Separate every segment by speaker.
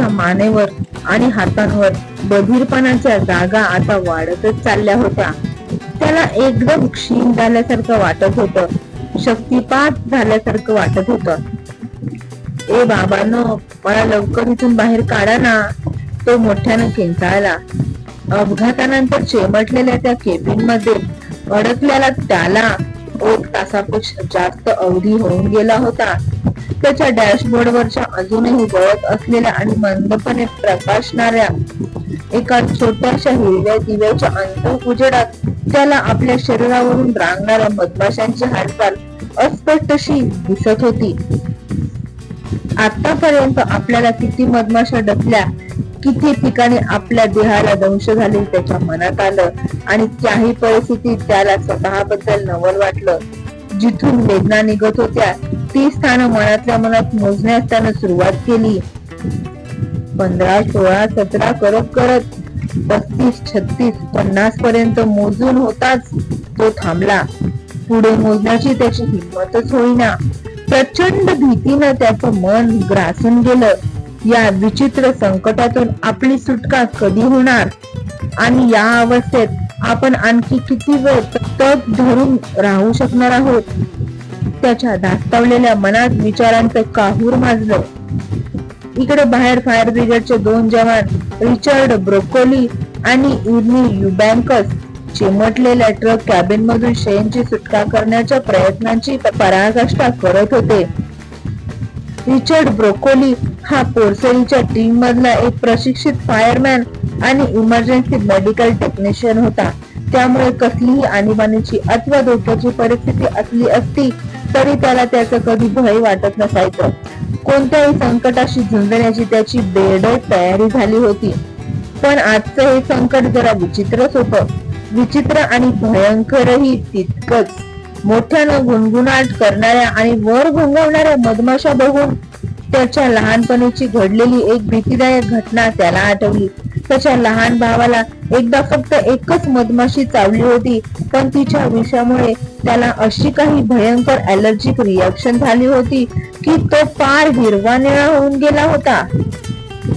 Speaker 1: त्याच्या मानेवर आणि हातांवर बधीरपणाच्या जागा आता वाढतच चालल्या होत्या. त्याला एकदम क्षीण झाल्यासारखं वाटत होत. शक्तिपात झाल्यासारखं वाटत होत. ए बाबांनो मला लवकर इथून बाहेर काढा ना तो मोठ्यानं किंचाळला अपघातानंतर चेमटलेल्या त्या केबिनमध्ये अडकल्याला त्याला एक तासापेक्षा जास्त अवधी होऊन गेला होता. त्याच्या डॅशबोर्डवरच्या अजूनही गळत असलेल्या आणि मंदपणे प्रकाशणाऱ्या एका छोट्याशा हिरव्या दिव्याच्या अंत उजेडात त्याला आपल्या शरीरावरून रांगणाऱ्या मधमाशांची हालचाल अस्पष्टशी दिसत होती. आतापर्यंत आपल्याला किती मधमाशा डकल्या किती ठिकाणी आपल्या देहाला दंश झाले त्याच्या मनात आलं आणि त्याही परिस्थितीत त्याला स्वतःबद्दल नवल वाटलं. जिथून वेदना निघत होत्या ती स्थान मनातल्या मनात मोजण्यास त्यानं सुरुवात केली. पंधरा सोळा सतरा करत करत पस्तीस छत्तीस पन्नास पर्यंत मोजून होताच तो थांबला. पुढे मोजण्याची त्याची हिंमतच होईना. प्रचंड भीतीनं त्याचं मन ग्रासून गेलं. या विचित्र संकटातून आपली सुटका कधी होणार? आणि या अवस्थेत आपण आणखी किती वेळ तग धरून राहू शकणार आहोत? त्याच्या धास्तावलेल्या मनात विचारांचं काहूर माजलं. इकडे बाहेर फायर ब्रिगेडचे दोन जवान रिचर्ड ब्रोकोली आणि इर्नी युबँकस चिमटलेल्या ट्रक कॅबिन मधून शेनची सुटका करण्याच्या प्रयत्नांची पराकाष्ठा करत होते. रिचर्ड ब्रोकोली हा पोर्सेलीच्या टीम मधला एक प्रशिक्षित फायरमॅन आणि इमर्जन्सी मेडिकल टेक्निशियन होता. त्यामुळे कसलीही आणीबाणीची अथवा धोक्याची परिस्थिती असली असती तरी त्याला त्याचं कधी भय वाटत नसायचं. कोणत्याही संकटाशी झुंजण्याची त्याची बेडट तयारी झाली होती. पण आजचं हे संकट जरा विचित्रच होतं. विचित्र आणि भयंकरही तितकंच. मोठ्यानं गुणगुणाट करणाऱ्या आणि वर घुंगवणाऱ्या मधमाशा बघून त्याच्या लहानपणीची घडलेली एक भीतीदायक घटना त्याला आठवली. त्याच्या लहान भावाला एकदा फक्त एकच मधमाशी चावली होती पण तिच्या विषामुळे त्याला अशी काही भयंकर अलर्जिक रिॲक्शन झाली होती की तो पार हिरवा निळा होऊन गेला होता.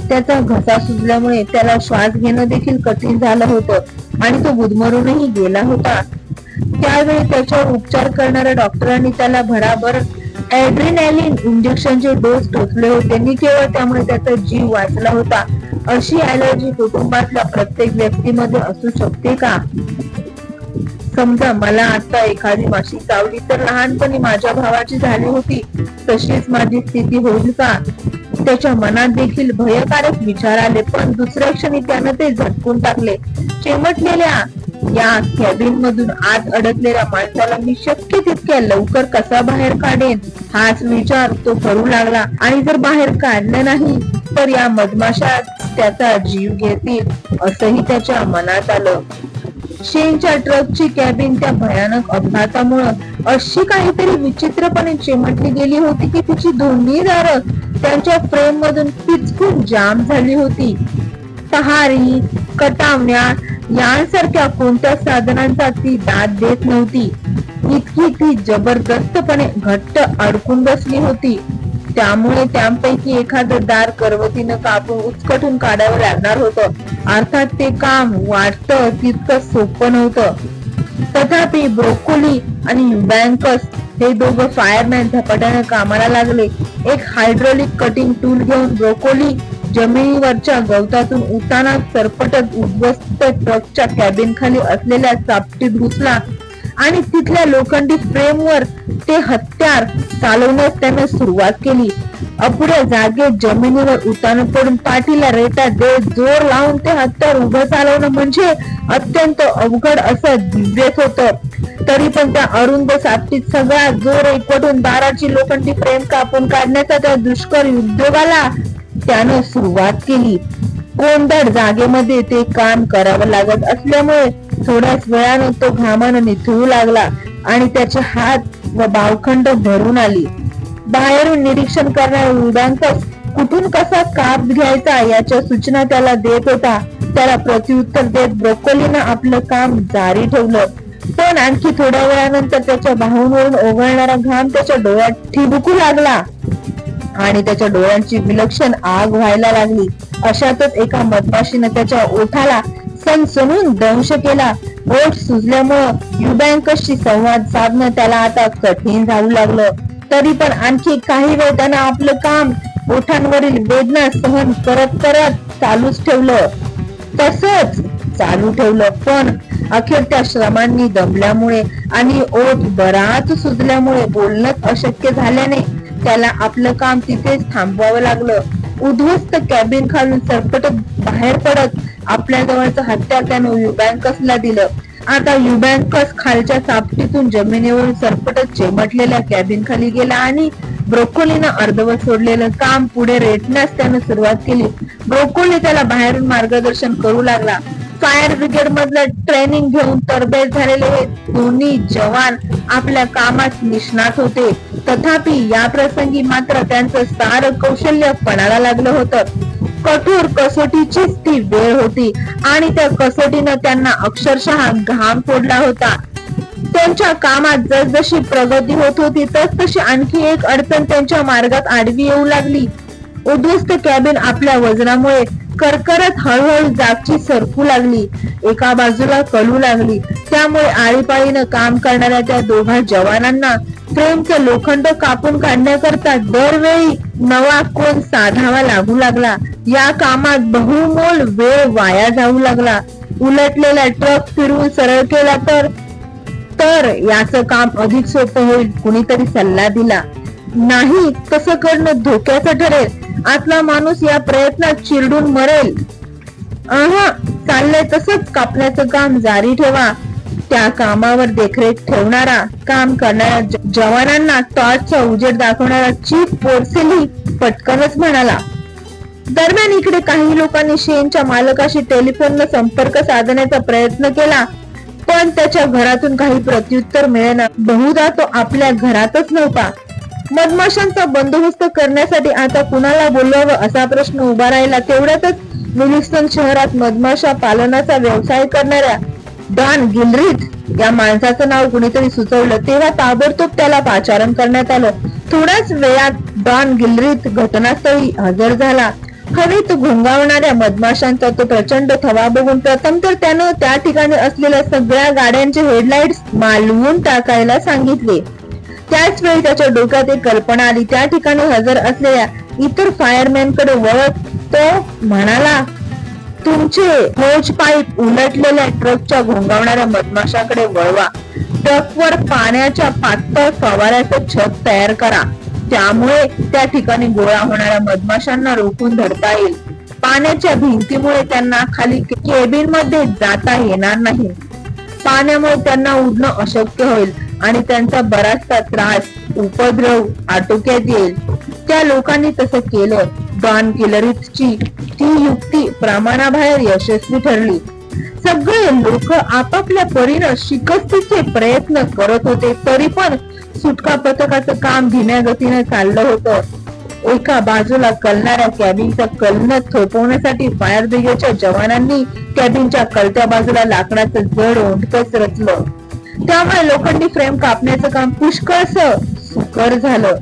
Speaker 1: त्याचा घसा सुजल्यामुळे त्याला श्वास घेणं देखील कठीण झालं होतं आणि तो गुदमरूनही गेला होता. त्यावेळी त्याच्यावर उपचार करणाऱ्या डॉक्टरांनी त्याला भराभर ऍड्रिनॅलिन इंजेक्शनचे डोस टोचले होते. आणि केवळ त्यामुळे त्याचा जीव वाचला होता. अशी ऍलर्जी कुटुंबातल्या प्रत्येक व्यक्तीमध्ये असू शकते का? समजा मला आता एखादी माशी चावली तर लहानपणी माझ्या भावाची झाली होती. तशीच माझी स्थिती होईल का? त्याच्या मनात देखील भयकारक विचार आले पण दुसऱ्या क्षणी त्यानं ते झटकून टाकले. चिमटलेल्या या कॅबिन मधून आत अडकलेल्या माणसाला मी शक्य तितक्या लवकर कसा बाहेर काढेन हाच विचार तो करू लागला. आणि जर बाहेर काढलं नाही तर या मधमाशा त्याचा जीव घेतील असंही त्याच्या मनात आलं. शेनच्या ट्रकची कॅबिन त्या भयानक अपघातामुळं अशी काहीतरी विचित्रपणे चिमटली गेली होती की तिची दोन्ही दारं त्यांच्या फ्रेम मधून पिचकून जाम झाली होती. तहारी कटावण्या यांसारख्या कोणत्या साधनांचा ती दाद देत नव्हती? इतकी ती जबरदस्तपणे घट्ट अडकून बसली होती. त्यामुळे त्यापैकी एखादं दार करवतीनं कापून उचकटून काढावं लागणार होतं. अर्थात ते काम वाटतं तितकं सोपं नव्हतं. तथापि ब्रोकोली आणि बँकस हे दोघं फायरमॅन झपाट्याने कामाला लागले. एक हायड्रोलिक कटिंग टूल घेऊन ब्रोकोली जमिनीवरच्या गवतातून उताना सरपटत उद्ध्वस्त ट्रकच्या कॅबिन खाली असलेल्या चापटीत घुसला आणि तिथल्या लोखंडी फ्रेमवर ते हत्यार चालवण्यास त्याने सुरुवात केली. अपुऱ्या जागेत जमिनीवर उतान पडून पाठीला रेटा देत जोर लावून ते हत्यार उभं चालवणं म्हणजे अत्यंत अवघड असं दिव्यच होत. तरी पण त्या अरुंद साप्तीत सगळा जोर एकवटून दाराची लोखंडी फ्रेम कापून काढण्याचा त्या दुष्कर उद्योगाला त्यानं सुरुवात केली. कोंदड जागेमध्ये ते काम करावं लागत असल्यामुळे थोड्याच वेळानं तो घामानं निथळू लागला आणि त्याचे हात व बावखंड भरून आली. बाहेरून निरीक्षण करणारा उदांकस कुठून कसा काप घ्यायचा याच्या सूचना त्याला देत होता. त्याला प्रत्युत्तर देत ब्रोकोलीनं आपलं काम जारी ठेवलं. पण आणखी थोड्या वेळानंतर त्याच्या बाहूंवरून ओघळणारा घाम त्याच्या डोळ्यात ठिबकू लागला. आणि त्याच्या डोळ्यांची विलक्षण आग व्हायला लागली. अशातच एका मधमाशीनं त्याच्या ओठाला सणसणून दंश केला. ओठ सुजल्यामुळं युबँकसशी संवाद साधणं त्याला आता कठीण जाऊ लागलं. तरी पण आणखी काही वेळ त्यानं आपलं काम ओठांवरील वेदना सहन करत करत चालूच ठेवलं. तसंच चालू ठेवलं पण अखेर त्या श्रमांनी दमल्यामुळे आणि ओठ बराच सुजल्यामुळे बोलणं अशक्य झाल्याने त्याला आपलं काम तिथेच थांबवावं लागलं. उद्ध्वस्त कॅबिन खालून सरपटत बाहेर पडत आपल्या जवळचं हत्यार त्यानं युबँकसला दिलं. आता युबँकस खालच्या सापटीतून जमिनीवरून सरपटत चेमटलेल्या कॅबिन खाली गेला आणि ब्रोकोलीनं अर्धवट सोडलेलं काम पुढे रेटण्यास त्यानं सुरुवात केली. ब्रोकोली त्याला बाहेरून मार्गदर्शन करू लागला. फायर ब्रिगेड मधलं ट्रेनिंग घेऊन तरबेज झालेले हे दोन्ही जवान आपल्या कामात निष्णात होते. तथापि या प्रसंगी मात्र त्यांचं सार कौशल्य पणाला लागलं होतं. कठोर कसोटीचीच ती वेळ होती आणि त्या कसोटीनं त्यांना अक्षरशः घाम फोडला होता. त्यांच्या कामात जसजशी प्रगती होत होती तस तशी आणखी एक अडचण त्यांच्या मार्गात आडवी येऊ लागली. उद्ध्वस्त कॅबिन आपल्या वजनामुळे करकरत हळूहळू जागची सरकू लागली. एका बाजूला कलू लागली. त्यामुळे आळीपाळीनं काम करणाऱ्या त्या दोघा जवानांना ट्रेनचं लोखंड कापून काढण्याकरता दरवेळी नवा कोण साधावा लागू लागला. या कामात बहुमोल वेळ वाया जाऊ लागला. उलटलेला ट्रक फिरवून सरळ केला तर तर याचं काम अधिक सोपं होईल कुणीतरी सल्ला दिला. नाही तसं करणं धोक्याचं ठरेल. आतला माणूस या प्रयत्नात चिरडून मरेल. आहा चाललंय तसंच कापण्याचं काम जारी ठेवा. त्या कामावर देखरेख ठेवणारा काम करणाऱ्या जवानांना टॉर्चचा उजेड दाखवणारा चीफ पोर्सेली पटकनच म्हणाला दरम्यान इकडे काही लोकांनी शेनच्या मालकाशी टेलिफोनला संपर्क साधण्याचा प्रयत्न केला पण त्याच्या घरातून काही प्रत्युत्तर मिळेना. बहुधा तो आपल्या घरातच नव्हता. मधमाशांचा बंदोबस्त करण्यासाठी आता कुणाला बोलवावं असा प्रश्न उभा राहिला तेवढ्यातच विलिस्टन शहरात मधमाशा पालनाचा व्यवसाय करणाऱ्या डॉन गिलरीत या माणसाचं नाव कुणीतरी सुचवलं. तेव्हा ताबडतोब त्याला पाचारण करण्यात आलं. थोड्याच वेळात डॉन गिलरीत घटनास्थळी हजर झाला. हवेत घोंगावणाऱ्या मधमाशांचा तो प्रचंड थवा बघून प्रथम तर त्यानं त्या ठिकाणी असलेल्या सगळ्या गाड्यांचे हेडलाइट्स मालवून टाकायला सांगितले. त्याच वेळी त्याच्या डोक्यात एक कल्पना आली. त्या ठिकाणी हजर असलेल्या इतर फायरमॅनकडे वळत तो म्हणाला तुमचे होज पाईप उलटलेल्या ट्रकच्या घोंगावणाऱ्या मधमाशाकडे वळवा. ट्रकवर पाण्याच्या पातळ फवाऱ्याचं छत तयार करा. त्यामुळे त्या ठिकाणी गोळा होणाऱ्या मधमाशांना रोखून धरता येईल. पाण्याच्या भिंतीमुळे त्यांना खाली केबिनमध्ये जाता येणार नाही. पाण्यामुळे त्यांना उडणं अशक्य होईल. आणि त्यांचा बराचसा त्रास उपद्रव आटोक्यात येईल. त्या लोकांनी तसं केलं. डॉन किलरिथची ती युक्ती प्रमाणाबाहेर यशस्वी ठरली. सगळे लोक आपापल्या परीनं शिकस्तीचे प्रयत्न करत होते तरी पण सुटका पथकाचं काम धीम्या गतीने चाललं होतं. एका बाजूला कलणाऱ्या कॅबिनचा कलन थोपवण्यासाठी फायर ब्रिगेडच्या जवानांनी कॅबिनच्या कलत्या बाजूला लाकडाचं जड ओंडकच रचलं. त्यामुळे लोखंडी फ्रेम कापण्याचं काम पुष्कळस सुकर झालं.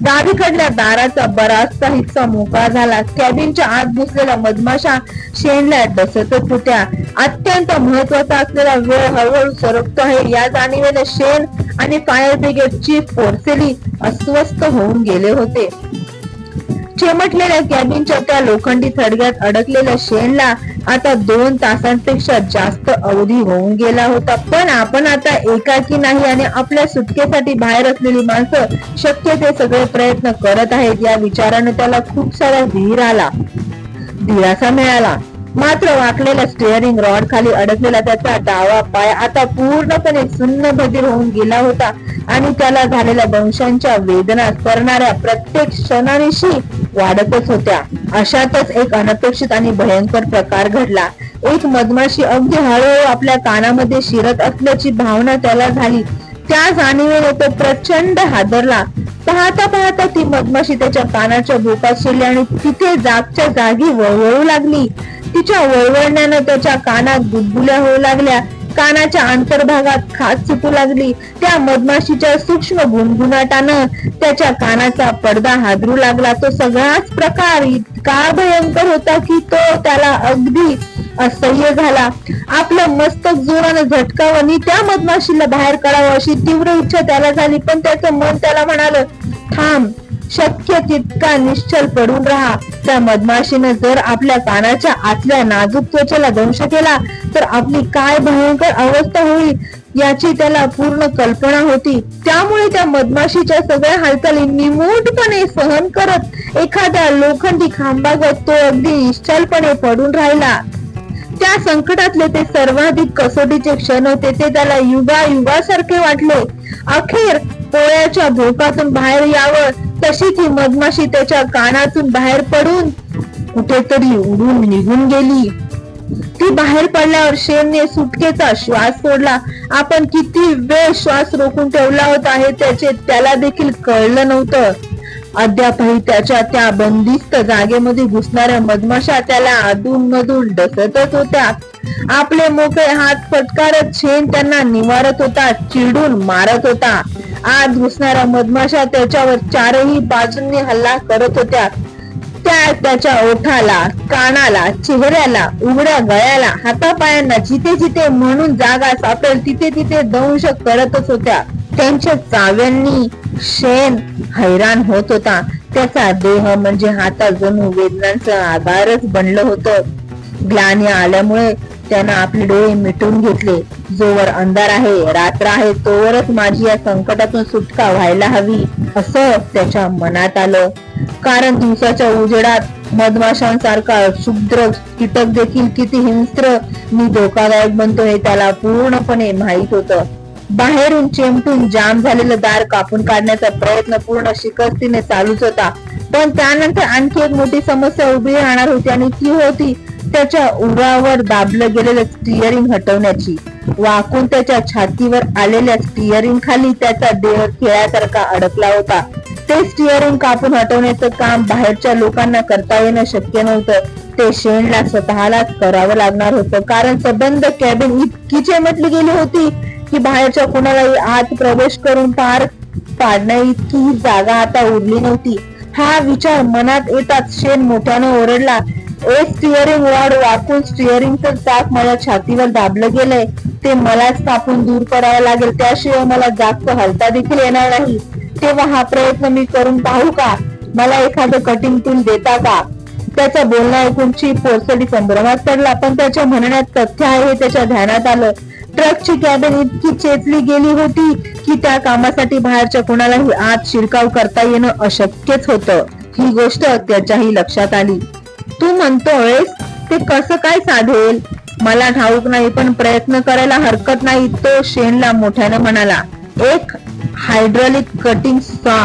Speaker 1: डावीकडल्या दाराचा बराचसा हिस्सा मोकळा झाला. कॅबिनच्या आत घुसलेल्या मधमाशा शेणल्या डसतच होत्या अत्यंत महत्त्वाचा असलेला वेळ हळूहळू सरकतो आहे. या जाणीवेने शेण आणि फायर ब्रिगेड चीफ पोर्सेली अस्वस्थ होऊन गेले होते. चिमटलेल्या कॅबिनच्या त्या लोखंडी थडग्यात अडकलेल्या शेणला आता दोन तासांपेक्षा जास्त अवधी होऊन गेला होता. पण आपण आता एकाकी नाही आणि आपल्या सुटकेसाठी बाहेर असलेली माणसं शक्य ते सगळे प्रयत्न करत आहेत या विचाराने त्याला खूप सारा धीर आला. दिलासा मिळाला. मात्र वाकलेल्या स्टिअरिंग रॉड खाली अडकलेला त्याचा डावा पाय आता पूर्णपणे सुन्न बधीर होऊन गेला होता आणि त्याला झालेल्या दंशांच्या वेदना करणाऱ्या प्रत्येक क्षणानिशी वाढतच होत्या. अशातच एक अनपेक्षित आणि भयंकर प्रकार घडला. एक मधमाशी अगदी हळूहळू आपल्या कानामध्ये शिरत असल्याची भावना त्याला झाली. त्या जाणीवेने तो प्रचंड हादरला. पाहता पाहता ती मधमाशी त्याच्या कानाच्या भोकात शिरली आणि तिथे जागच्या जागी वळवळू लागली. तिच्या वळवळण्यानं त्याच्या कानात गुदगुल्या होऊ लागल्या. कानाच्या अंतर्भागात खाज सुटू लागली. त्या मधमाशीच्या सूक्ष्म गुणगुणाटानं त्याच्या कानाचा पडदा हादरू लागला. तो सगळाच प्रकार इतका भयंकर होता की तो त्याला अगदी असह्य झाला. आपलं मस्तक जोरानं झटकावं आणि त्या मधमाशीला बाहेर काढावं अशी तीव्र इच्छा त्याला झाली. पण त्याचं मन त्याला म्हणालं थांब शक्य तितका निश्चल पडून राहा. त्या मधमाशीनं जर आपल्या कानाच्या आतल्या नाजूक त्वचेला दंश केला तर आपली काय भयंकर अवस्था होईल याची त्याला पूर्ण कल्पना होती. त्यामुळे त्या मधमाशीच्या सगळ्या हालचाली निमूटपणे सहन करत एखाद्या लोखंडी खांबागत तो अगदी निश्चलपणे पडून राहिला. त्या संकटातले ते सर्वाधिक कसोटीचे क्षण होते ते त्याला युगा युगासारखे वाटले. अखेर पोळ्याच्या भोकातून बाहेर यावं तशी ती मधमाशी त्याच्या कानातून बाहेर पडून कुठेतरी उडून निघून गेली. ती बाहेर पडल्यावर शेरने सुटकेचा श्वास सोडला. आपण किती वेळ श्वास रोखून ठेवला होता हे त्याचे त्याला देखील कळलं नव्हतं. अद्यापही त्याच्या त्या बंदिस्त जागेमध्ये घुसणाऱ्या मधमाशा त्याला अधून मधून डसतच होत्या. आपले मोकळे हात फटकारत शेण त्यांना निवारत होता चिडून मारत होता. आत घुसणाऱ्या मधमाशा त्याच्यावर चारही बाजूंनी हल्ला करत होत्या. त्या त्याच्या ओठाला कानाला चेहऱ्याला उघड्या गळ्याला हातापायांना जिथे जिथे म्हणून जागा सापडेल तिथे तिथे दंश करतच होत्या. त्यांच्या चाव्यांनी शेण हैराण होत होता. त्याचा देह म्हणजे हातात जणू वेदनांचं आधारच बनलं होतं. ग्लानी आल्यामुळे त्यानं आपले डोळे मिटून घेतले. जोवर अंधार आहे रात्र आहे तोवरच माझी या संकटातून सुटका व्हायला हवी असं त्याच्या मनात आलं. कारण दिवसाच्या उजेडात मधमाशांसारखा क्षुद्र कीटक देखील किती हिंस्त्र मी धोकादायक बनतो हे त्याला पूर्णपणे माहीत होतं. बाहेरून चेमटून जाम झालेलं दार कापून काढण्याचा प्रयत्न पूर्ण शिकस्तीने चालूच होता. पण त्यानंतर आणखी एक मोठी समस्या उभी राहणार होती आणि ती होती त्याच्या उरावर दाबलं गेलेलं स्टिअरिंग हटवण्याची. वाकून त्याच्या छातीवर आलेल्या स्टिअरिंग खाली त्याचा देह खेळासारखा अडकला होता. ते स्टिअरिंग कापून हटवण्याचं काम बाहेरच्या लोकांना करता येणं शक्य नव्हतं. ते शेणला स्वतःलाच करावं लागणार होतं. कारण सबंध कॅबिन इतकी चेमटली गेली होती की बाहेरच्या कुणालाही आत प्रवेश करून पार पाडण्या इतकी ही जागा आता उरली नव्हती. हा विचार मनात येताच शेण मोठ्याने ओरडला. एक स्टिअरिंग रॉड वाकून स्टिअरिंगचं चाक माझ्या छातीवर दाबलं गेलंय. ते मलाच कापून दूर करावं लागेल त्याशिवाय मला जास्त हलता देखील येणार नाही. तेव्हा हा प्रयत्न मी करून पाहू का? मला एखादं कटिंग टूल देता का? त्याचं बोलणं ऐकून ची पोरसडी संभ्रमात पडला पण त्याच्या म्हणण्यात तथ्य आहे हे त्याच्या ध्यानात आलं. ट्रकची कॅबिन इतकी चेतली गेली होती की त्या कामासाठी बाहेरच्या कोणालाही आत शिरकाव करता येणं अशक्यच होतं. ही गोष्ट त्याच्याही लक्षात आली. तू म्हणतोयस ते कसं काय साधेल? मला ठाऊक नाही पण प्रयत्न करायला हरकत नाही तो शेणला मोठ्याने म्हणाला. एक हायड्रॉलिक कटिंग सा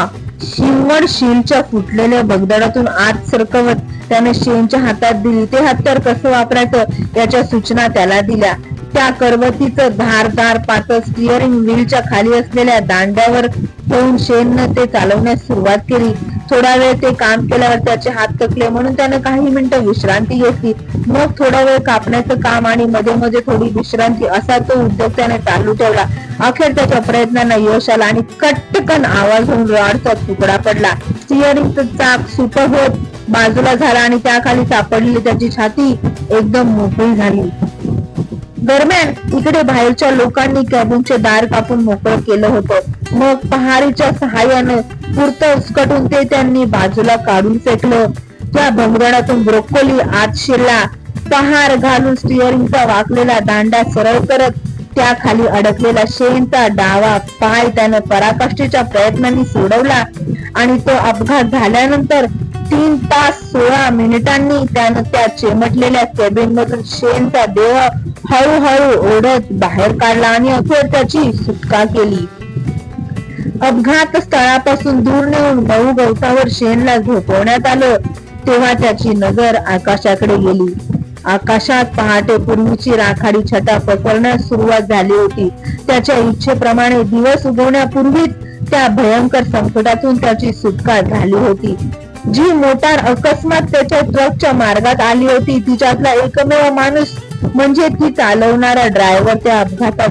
Speaker 1: शिवड शिलच्या फुटलेल्या बगदाडातून आत सरकवत त्याने शेणच्या हातात दिली. ते हत्यार कसं वापरायचं याच्या सूचना त्याला दिल्या. त्या करवतीचं धारदार पातळ स्टिअरिंग व्हीलच्या खाली असलेल्या दांड्यावर ठेवून शेननं ते चालवण्यास सुरुवात केली. थोडा वेळ ते काम केल्यावर त्याचे हात थकले म्हणून त्यानं काही मिनिटं विश्रांती घेतली. मग थोडा वेळ कापण्याचं काम आणि मध्ये मध्ये थोडी विश्रांती असा तो उद्योग त्याने चालू ठेवला. अखेर त्याच्या प्रयत्नांना यश आला आणि कट्टकन आवाज होऊन रॉडचा तुकडा पडला. स्टिअरिंगचं चाक सुट होत बाजूला झाला आणि त्याखाली सापडलेली त्याची छाती एकदम मोकळी झाली. दरम्यान इकडे बाहेरच्या लोकांनी कॅबिनचे दार कापून मोकळं केलं होतं. मग पहारीच्या सहाय्यानं पुरत उसकटून ते त्यांनी बाजूला काढून फेकलं. त्या भंगरणातून ब्रोकोली आत शिरला. पहार घालून स्टिअरिंगचा वाकलेला दांडा सरळ करत त्या खाली अडकलेला शेणचा डावा पाय त्यानं पराकाष्ठेच्या प्रयत्नांनी सोडवला. आणि तो अपघात झाल्यानंतर तीन तास सोळा मिनिटांनी त्यानं त्या चेमटलेल्या केबिन मधून शेनचा देह हळूहळू ओढत बाहेर काढला आणि अखेर त्याची सुटका केली. अपघात स्थळापासून दूर नेऊन मऊ गवतावर शेनला झोपवण्यात आलं तेव्हा त्याची नजर आकाशाकडे गेली. आकाशात पहाटे पूर्वीची राखाडी छटा पसरण्यास सुरुवात झाली होती. त्याच्या इच्छेप्रमाणे दिवस उगवण्यापूर्वीच त्या भयंकर संकटातून त्याची सुटका झाली होती. जी मोटार अकस्मात त्याच्या ट्रकच्या मार्गात आली होती तिच्यातला एकमेव माणूस म्हणजे ती चालवणारा ड्रायव्हर त्या अपघातात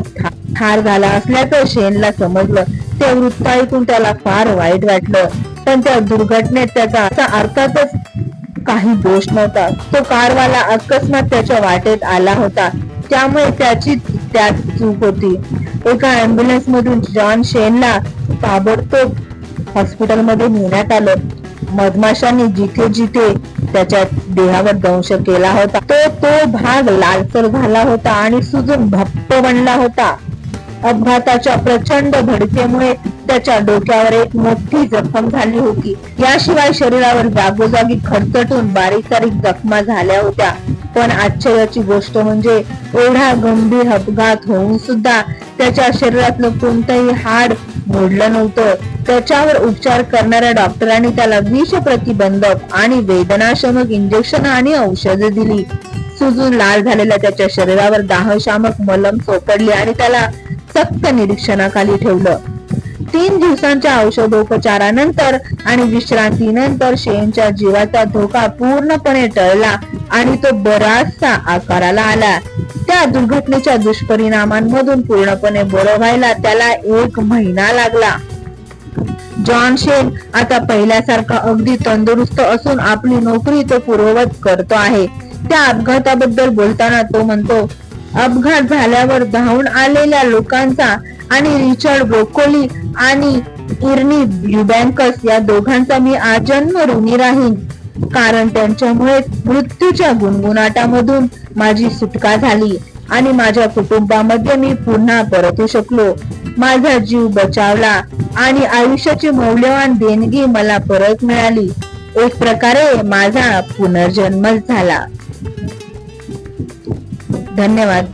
Speaker 1: ठार झाला असल्याचं शेनला समजलं. ते वृत्त ऐकून त्याला फार वाईट वाटलं. पण त्या दुर्घटनेत त्याचा असा अर्थातच काही दोष नव्हता. तो कारवाला अकस्मात त्याच्या वाटेत आला होता. त्यामुळे त्याची त्यात चूक होती. एका अँब्युलन्स मधून जॉन शेनला ताबडतोब हॉस्पिटलमध्ये नेण्यात आलं. मधमाशांनी जिथे जिथे त्याच्या देहावर दंश केला होता तो तो भाग लालसर झाला होता आणि सुजून भप्प बनला होता. अपघाताच्या प्रचंड भडकेमुळे त्याच्या डोक्यावर एक मोठी जखम झाली होती. याशिवाय शरीरावर जागोजागी खडचटून बारीक सारीक जखमा झाल्या होत्या. पण आश्चर्याची गोष्ट म्हणजे एवढा गंभीर अपघात होऊन सुद्धा त्याच्या शरीरातलं कोणतंही हाड मोडलं नव्हतं. त्याच्यावर उपचार करणाऱ्या डॉक्टरांनी त्याला विष प्रतिबंधक आणि वेदनाशमक इंजेक्शन आणि औषधे दिली. सुजून लाल झालेल्या त्याच्या शरीरावर दाहशामक मलम चोपडली आणि त्याला सक्त निरीक्षणाखाली ठेवलं. तीन दिवसांच्या औषधोपचारानंतर आणि विश्रांतीनंतर शेनच्या जीवाचा धोका पूर्णपणे टळला आणि तो बराचसा आकाराला आला. त्या दुर्घटनेच्या दुष्परिणामांमधून पूर्णपणे बरं व्हायला त्याला एक महिना लागला. जॉन शेन आता पहिल्यासारखा अगदी तंदुरुस्त असून आपली नोकरी तो पूर्ववत करतो आहे. त्या अपघाताबद्दल बोलताना तो म्हणतो अपघात झाल्यावर धावून आलेल्या लोकांचा आणि रिचर्ड ब्रोकोली आणि इर्नी ब्ल्युबँकस या दोघांचा मी आजन्म ऋणी राहीन. कारण त्यांच्यामुळे मृत्यूच्या गुणगुणाटामधून माझी सुटका झाली आणि माझ्या कुटुंबामध्ये मी पुन्हा परतू शकलो. माझा जीव बचावला आणि आयुष्याची मौल्यवान देणगी मला परत मिळाली. एक प्रकारे माझा पुनर्जन्मच झाला. धन्यवाद.